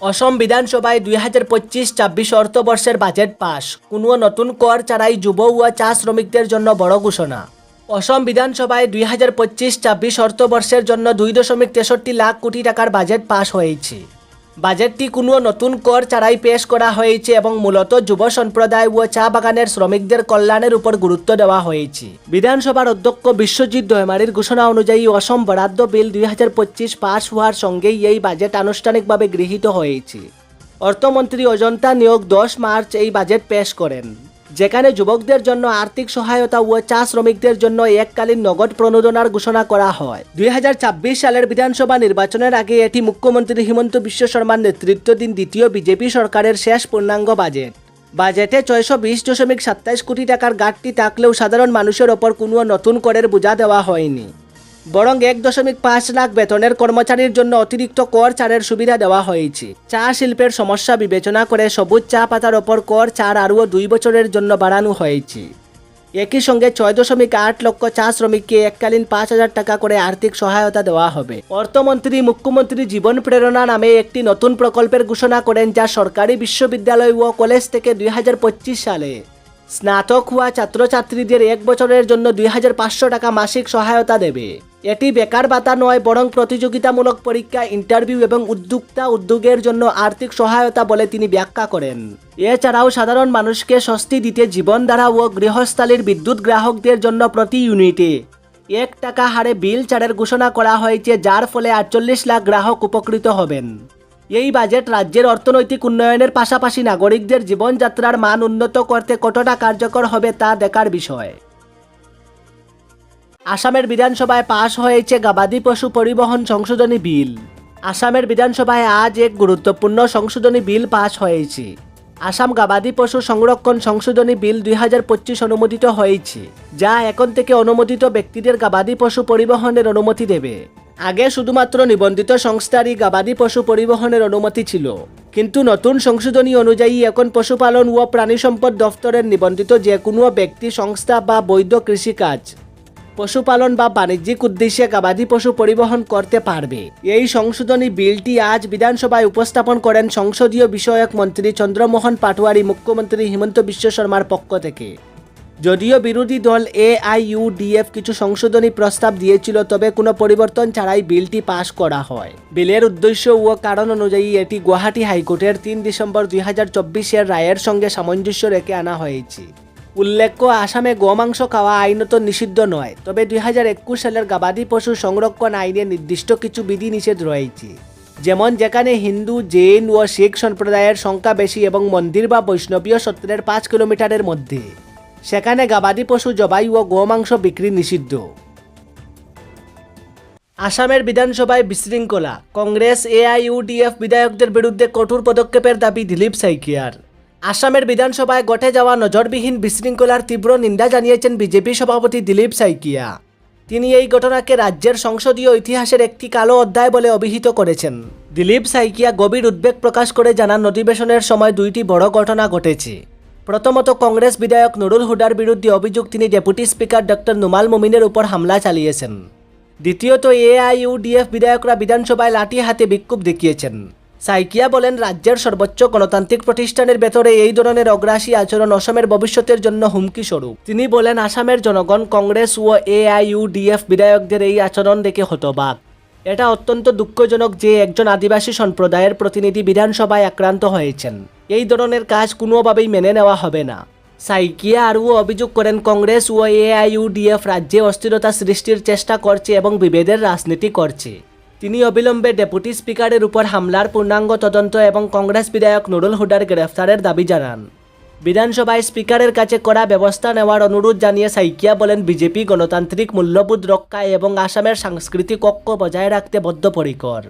অসম বিধানসভায় দুই হাজার পঁচিশ ছাব্বিশ অর্থবর্ষের বাজেট পাশ। কোনো নতুন কর ছাড়াই যুব ও চা শ্রমিকদের জন্য বড় ঘোষণা। অসম বিধানসভায় দুই হাজার পঁচিশ ছাব্বিশ অর্থবর্ষের জন্য দুই দশমিক তেষট্টি লাখ কোটি টাকার বাজেট পাস হয়েছে। বাজেটটি কোনো নতুন কর ছাড়াই পেশ করা হয়েছে এবং মূলত যুব সম্প্রদায় ও চা বাগানের শ্রমিকদের কল্যাণের উপর গুরুত্ব দেওয়া হয়েছে। বিধানসভার অধ্যক্ষ বিশ্বজিৎ দয়মারির ঘোষণা অনুযায়ী অসম বরাদ্দ বিল দুই হাজার পঁচিশ পাশ হওয়ার সঙ্গেই এই বাজেট আনুষ্ঠানিকভাবে গৃহীত হয়েছে। অর্থমন্ত্রী অজন্তা নিয়োগ দশ মার্চ এই বাজেট পেশ করেন। যেখানে যুবকদের জন্য আর্থিক সহায়তা ও চা শ্রমিকদের জন্য এককালীন নগদ প্রণোদনার ঘোষণা করা হয়। দুই হাজার ছাব্বিশ সালের বিধানসভা নির্বাচনের আগে এটি মুখ্যমন্ত্রী হিমন্ত বিশ্ব শর্মার নেতৃত্বাধীন দ্বিতীয় বিজেপি সরকারের শেষ পূর্ণাঙ্গ বাজেট। বাজেটে ছয়শো বিশ দশমিক সাতাইশ কোটি টাকার ঘাটতি থাকলেও সাধারণ মানুষের ওপর কোনো নতুন করের বোঝা দেওয়া হয়নি। বরং এক দশমিক পাঁচ লাখ বেতনের কর্মচারীর জন্য অতিরিক্ত কর ছাড়ের সুবিধা দেওয়া হয়েছে। চা শিল্পের সমস্যা বিবেচনা করে সবুজ চা পাতার ওপর কর ছাড় আরও দুই বছরের জন্য বাড়ানো হয়েছে। একই সঙ্গে ছয় দশমিক আট লক্ষ চা শ্রমিককে এককালীন পাঁচ হাজার টাকা করে আর্থিক সহায়তা দেওয়া হবে। অর্থমন্ত্রী, মুখ্যমন্ত্রী জীবন প্রেরণা নামে একটি নতুন প্রকল্পের ঘোষণা করেন যা সরকারি বিশ্ববিদ্যালয় ও কলেজ থেকে দুই হাজার পঁচিশ সালে। স্নাতক হওয়া ছাত্রছাত্রীদের এক বছরের জন্য দুই হাজার পাঁচশো টাকা মাসিক সহায়তা দেবে। এটি বেকার ভাতা নয়, বরং প্রতিযোগিতামূলক পরীক্ষা, ইন্টারভিউ এবং উদ্যোক্তা উদ্যোগের জন্য আর্থিক সহায়তা বলে তিনি ব্যাখ্যা করেন। এছাড়াও সাধারণ মানুষকে স্বস্তি দিতে জীবনধারা ও গৃহস্থালীর বিদ্যুৎ গ্রাহকদের জন্য প্রতি ইউনিটে এক টাকা হারে বিল ছাড়ের ঘোষণা করা হয়েছে, যার ফলে আটচল্লিশ লাখ গ্রাহক উপকৃত হবেন। এই বাজেট রাজ্যের অর্থনৈতিক উন্নয়নের পাশাপাশি নাগরিকদের জীবনযাত্রার মান উন্নত করতে কতটা কার্যকর হবে তা দেখার বিষয়। আসামের বিধানসভায় পাশ হয়েছে গবাদি পশু পরিবহন সংশোধনী বিল। আসামের বিধানসভায় আজ এক গুরুত্বপূর্ণ সংশোধনী বিল পাশ হয়েছে। আসাম গাবাদি পশু সংরক্ষণ সংশোধনী বিল দুই হাজার পঁচিশ অনুমোদিত হয়েছে, যা এখন থেকে অনুমোদিত ব্যক্তিদের গাবাদি পশু পরিবহনের অনুমতি দেবে। আগে শুধুমাত্র নিবন্ধিত সংস্থারই গবাদি পশু পরিবহনের অনুমতি ছিল। কিন্তু নতুন সংশোধনী অনুযায়ী এখন পশুপালন ও প্রাণী সম্পদ দফতরের নিবন্ধিত যে কোনো ব্যক্তি, সংস্থা বা বৈধ কৃষিকাজ, পশুপালন বা বাণিজ্যিক উদ্দেশ্যে গবাদি পশু পরিবহন করতে পারবে। এই সংশোধনী বিলটি আজ বিধানসভায় উপস্থাপন করেন সংসদীয় বিষয়ক মন্ত্রী চন্দ্রমোহন পাটোয়ারি, মুখ্যমন্ত্রী হিমন্ত বিশ্ব শর্মার পক্ষ থেকে। যদিও বিরোধী দল এআইইউডিএফ কিছু সংশোধনী প্রস্তাব দিয়েছিল, তবে কোনো পরিবর্তন ছাড়াই বিলটি পাশ করা হয়। বিলের উদ্দেশ্য ও কারণ অনুযায়ী এটি গুয়াহাটি হাইকোর্টের তিন ডিসেম্বর দুই চব্বিশের রায়ের সঙ্গে সামঞ্জস্য রেখে আনা হয়েছে। উল্লেখ্য, আসামে গোমাংস খাওয়া আইনত নিষিদ্ধ নয়, তবে দুই হাজার একুশ সালের গবাদি পশু সংরক্ষণ আইনে নির্দিষ্ট কিছু বিধিনিষেধ রয়েছে। যেমন, যেখানে হিন্দু, জৈন ও শিখ সম্প্রদায়ের সংখ্যা বেশি এবং মন্দির বা বৈষ্ণবীয় সত্রের পাঁচ কিলোমিটারের মধ্যে। সেখানে গবাদি পশু জবাই ও গোমাংস বিক্রি নিষিদ্ধ। আসামের বিধানসভায় বিশৃঙ্খলা, কংগ্রেস এআইইউডিএফ বিধায়কদের বিরুদ্ধে কঠোর পদক্ষেপের দাবি দিলীপ সাইকিয়ার। আসামের বিধানসভায় ঘটে যাওয়া নজরবিহীন বিশৃঙ্খলার তীব্র নিন্দা জানিয়েছেন বিজেপি সভাপতি দিলীপ সাইকিয়া। তিনি এই ঘটনাকে রাজ্যের সংসদীয় ইতিহাসের একটি কালো অধ্যায় বলে অভিহিত করেছেন। দিলীপ সাইকিয়া গভীর উদ্বেগ প্রকাশ করে জানান, অধিবেশনের সময় দুইটি বড় ঘটনা ঘটেছে। প্রথমত কংগ্রেস বিধায়ক নুরুল হুডার বিরুদ্ধে অভিযোগ তিনি ডেপুটি স্পিকার ডক্টর নুমাল মুমিনের উপর হামলা চালিয়েছেন। দ্বিতীয়ত এআইইউডিএফ বিধায়করা বিধানসভায় লাঠি হাতে বিক্ষোভ দেখিয়েছেন। সাইকিয়া বলেন, রাজ্যের সর্বোচ্চ গণতান্ত্রিক প্রতিষ্ঠানের ভেতরে এই ধরনের অগ্রাসী আচরণ অসমের ভবিষ্যতের জন্য হুমকি স্বরূপ। তিনি বলেন, আসামের জনগণ, কংগ্রেস ও এআইইউডিএফ বিধায়কদের এই আচরণ দেখে হতবাক। এটা অত্যন্ত দুঃখজনক যে একজন আদিবাসী সম্প্রদায়ের প্রতিনিধি বিধানসভায় আক্রান্ত হয়েছেন। এই ধরনের কাজ কোনোভাবেই মেনে নেওয়া হবে না। সাইকিয়া আরও অভিযোগ করেন, কংগ্রেস ও এআইইউডিএফ রাজ্যে অস্থিরতা সৃষ্টির চেষ্টা করছে এবং বিভেদের রাজনীতি করছে। তিনি অবিলম্বে ডেপুটি স্পিকারের উপর হামলার পূর্ণাঙ্গ তদন্ত এবং কংগ্রেস বিধায়ক নুরুল হুডার গ্রেফতারের দাবি জানান। বিধানসভায় স্পিকারের কাছে করা ব্যবস্থা নেওয়ার অনুরোধ জানিয়ে সাইকিয়া বলেন, বিজেপি গণতান্ত্রিক মূল্যবোধ রক্ষায় এবং আসামের সাংস্কৃতিক ঐক্য বজায় রাখতে বদ্ধপরিকর।